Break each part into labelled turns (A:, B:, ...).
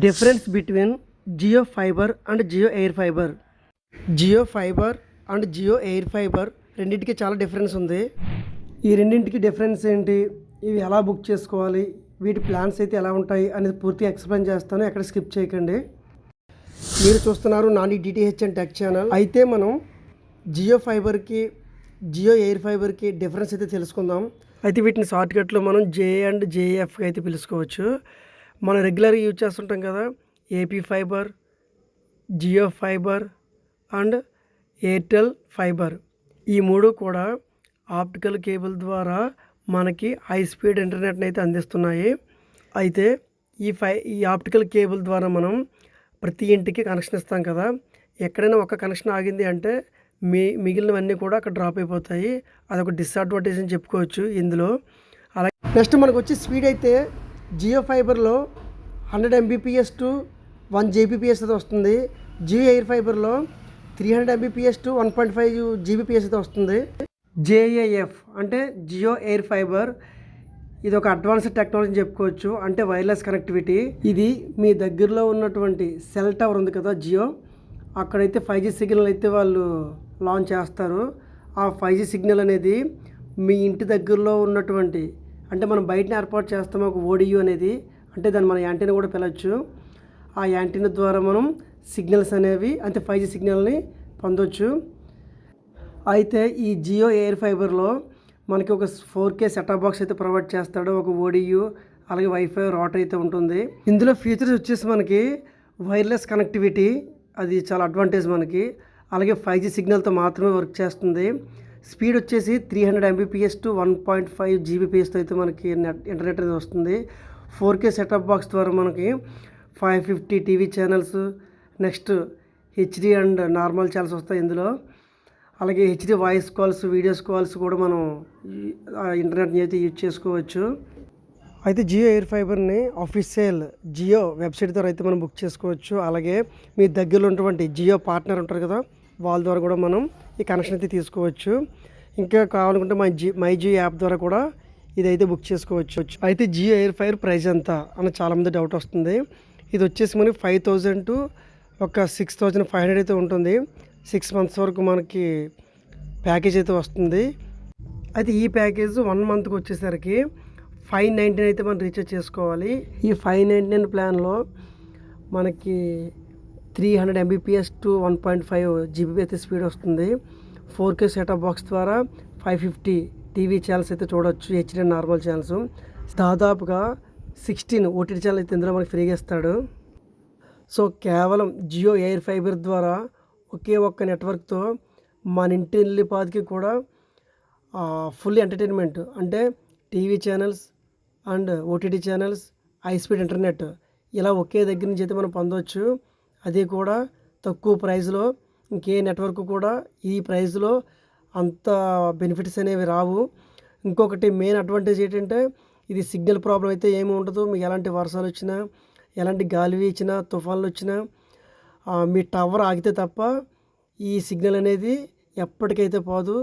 A: Difference between Jio fibre and Jio air fibre. Jio fibre and Jio air fibre రెండింటికి చాలా difference ఉంది. ఈ రెండింటికి డిఫరెన్స్ ఏంటి? ఇవి ఎలా బుక్ చేసుకోవాలి? వీటి ప్లాన్స్ అయితే ఎలా ఉంటాయి? అనేది పూర్తిగా ఎక్స్ప్లెయిన్ చేస్తాను. ఎక్కడ స్కిప్ చేయకండి. మీరు చూస్తున్నారు Nani DTH and tech channel అయితే మనం జియో ఫైబర్కి జియో ఎయిర్ ఫైబర్కి డిఫరెన్స్ అయితే తెలుసుకుందాం. అయితే వీటిని షార్ట్కట్లో మనం జే అండ్ జేఎఫ్ అయితే పిలుచుకోవచ్చు. మనం రెగ్యులర్గా యూజ్ చేస్తుంటాం కదా AP fibre Jio fibre and Airtel fibre ఈ మూడు కూడా ఆప్టికల్ కేబుల్ ద్వారా మనకి హై స్పీడ్ ఇంటర్నెట్ని అయితే అందిస్తున్నాయి. అయితే ఈ ఫై ఈ ఆప్టికల్ కేబుల్ ద్వారా మనం ప్రతి ఇంటికి కనెక్షన్ ఇస్తాం కదా ఎక్కడైనా ఒక కనెక్షన్ ఆగింది అంటే మీ మిగిలినవన్నీ కూడా అక్కడ డ్రాప్ అయిపోతాయి. అదొక డిసడ్వాంటేజ్ అని చెప్పుకోవచ్చు ఇందులో. అలాగే నెక్స్ట్ మనకు వచ్చి స్పీడ్ అయితే Jio ఫైబర్లో hundred MBPS to one GBPS అయితే వస్తుంది. Jio air ఫైబర్లో three hundred MBPS to one point five GBPS అయితే వస్తుంది. జేఏఎఫ్ అంటే జియో ఎయిర్ ఫైబర్. ఇది ఒక అడ్వాన్స్డ్ టెక్నాలజీ చెప్పుకోవచ్చు. అంటే వైర్లెస్ కనెక్టివిటీ. ఇది మీ దగ్గరలో ఉన్నటువంటి సెల్ టవర్ ఉంది కదా జియో. అక్కడైతే ఫైవ్ జీ సిగ్నల్ అయితే వాళ్ళు లాంచ్ చేస్తారు. ఆ ఫైవ్ జీ సిగ్నల్ అనేది మీ ఇంటి దగ్గరలో ఉన్నటువంటి అంటే మనం బయటనే ఏర్పాటు చేస్తాము? ఒక ఓడియు అనేది. అంటే దాన్ని మన యాంటీనా కూడా పిలవచ్చు. ఆ యాంటీనా ద్వారా మనం సిగ్నల్స్ అనేవి అంటే ఫైవ్ జీ సిగ్నల్ని పొందొచ్చు. అయితే ఈ జియో ఎయిర్ ఫైబర్లో మనకి ఒక four K set top box అయితే ప్రొవైడ్ చేస్తాడు. ఒక ఓడియు అలాగే వైఫై రాట్ అయితే ఉంటుంది. ఇందులో ఫీచర్స్ వచ్చేసి మనకి వైర్లెస్ కనెక్టివిటీ అది చాలా అడ్వాంటేజ్ మనకి. అలాగే ఫైవ్ జీ సిగ్నల్తో మాత్రమే వర్క్ చేస్తుంది. స్పీడ్ వచ్చేసి three hundred MBPS to one point five జీబీపీఎస్తో అయితే మనకి నెట్ ఇంటర్నెట్ అనేది వస్తుంది. ఫోర్ కే సెటప్ బాక్స్ ద్వారా మనకి five fifty TV channels next HD and normal channels వస్తాయి ఇందులో. అలాగే HD voice calls videos calls కూడా మనం ఇంటర్నెట్ని అయితే యూజ్ చేసుకోవచ్చు. అయితే జియో ఎయిర్ ఫైబర్ని అఫీషియల్ జియో వెబ్సైట్ ద్వారా అయితే మనం బుక్ చేసుకోవచ్చు. అలాగే మీ దగ్గరలో ఉన్నటువంటి జియో పార్ట్నర్ ఉంటారు కదా వాళ్ళ ద్వారా కూడా మనం ఈ కనెక్షన్ అయితే తీసుకోవచ్చు. ఇంకా కావాలనుకుంటే my G my Jio app ద్వారా కూడా ఇదైతే బుక్ చేసుకోవచ్చు. అయితే జియో ఎయిర్ ఫైర్ ప్రైస్ ఎంత అని చాలామంది డౌట్ వస్తుంది. ఇది వచ్చేసి మనకి ఫైవ్ థౌజండ్ టు ఒక సిక్స్ థౌజండ్ ఫైవ్ హండ్రెడ్ అయితే ఉంటుంది. సిక్స్ మంత్స్ వరకు మనకి ప్యాకేజ్ అయితే వస్తుంది. అయితే ఈ ప్యాకేజ్ వన్ మంత్కి వచ్చేసరికి ఫైవ్ నైంటీ అయితే మనం రీఛార్జ్ చేసుకోవాలి. ఈ ఫైవ్ నైంటీ నైన్ ప్లాన్లో మనకి three hundred MBPS to one point five GB అయితే స్పీడ్ వస్తుంది. Four K set top box ద్వారా ఫైవ్ ఫిఫ్టీ టీవీ ఛానల్స్ అయితే చూడొచ్చు హెచ్డి నార్మల్ ఛానల్స్ దాదాపుగా సిక్స్టీన్ ఓటీటీ ఛానల్ అయితే ఇందులో మనకి ఫ్రీగా ఇస్తాడు. సో కేవలం జియో ఎయిర్ ఫైబర్ ద్వారా ఒకే ఒక్క నెట్వర్క్తో మన ఇంటి ఇల్లిపాదికి కూడా ఫుల్ ఎంటర్టైన్మెంట్ అంటే TV channels and OTT channels high speed internet ఇలా ఒకే దగ్గర నుంచి అయితే మనం పొందవచ్చు అది కూడా తక్కువ ప్రైస్లో ఇంకే నెట్వర్క్ కూడా ఈ ప్రైస్లో అంత బెనిఫిట్స్ అనేవి రావు. ఇంకొకటి మెయిన్ అడ్వాంటేజ్ ఏంటంటే ఇది సిగ్నల్ ప్రాబ్లం అయితే ఏమి ఉండదు. మీకు ఎలాంటి వర్షాలు వచ్చినా ఎలాంటి గాలి వీచినా తుఫాన్లు వచ్చినా మీ టవర్ ఆగితే తప్ప ఈ సిగ్నల్ అనేది ఎప్పటికైతే పోదు.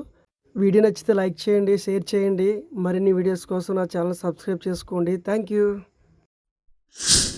A: వీడియో నచ్చితే లైక్ చేయండి షేర్ చేయండి. మరిన్ని వీడియోస్ కోసం నా ఛానల్ సబ్స్క్రైబ్ చేసుకోండి. Thank you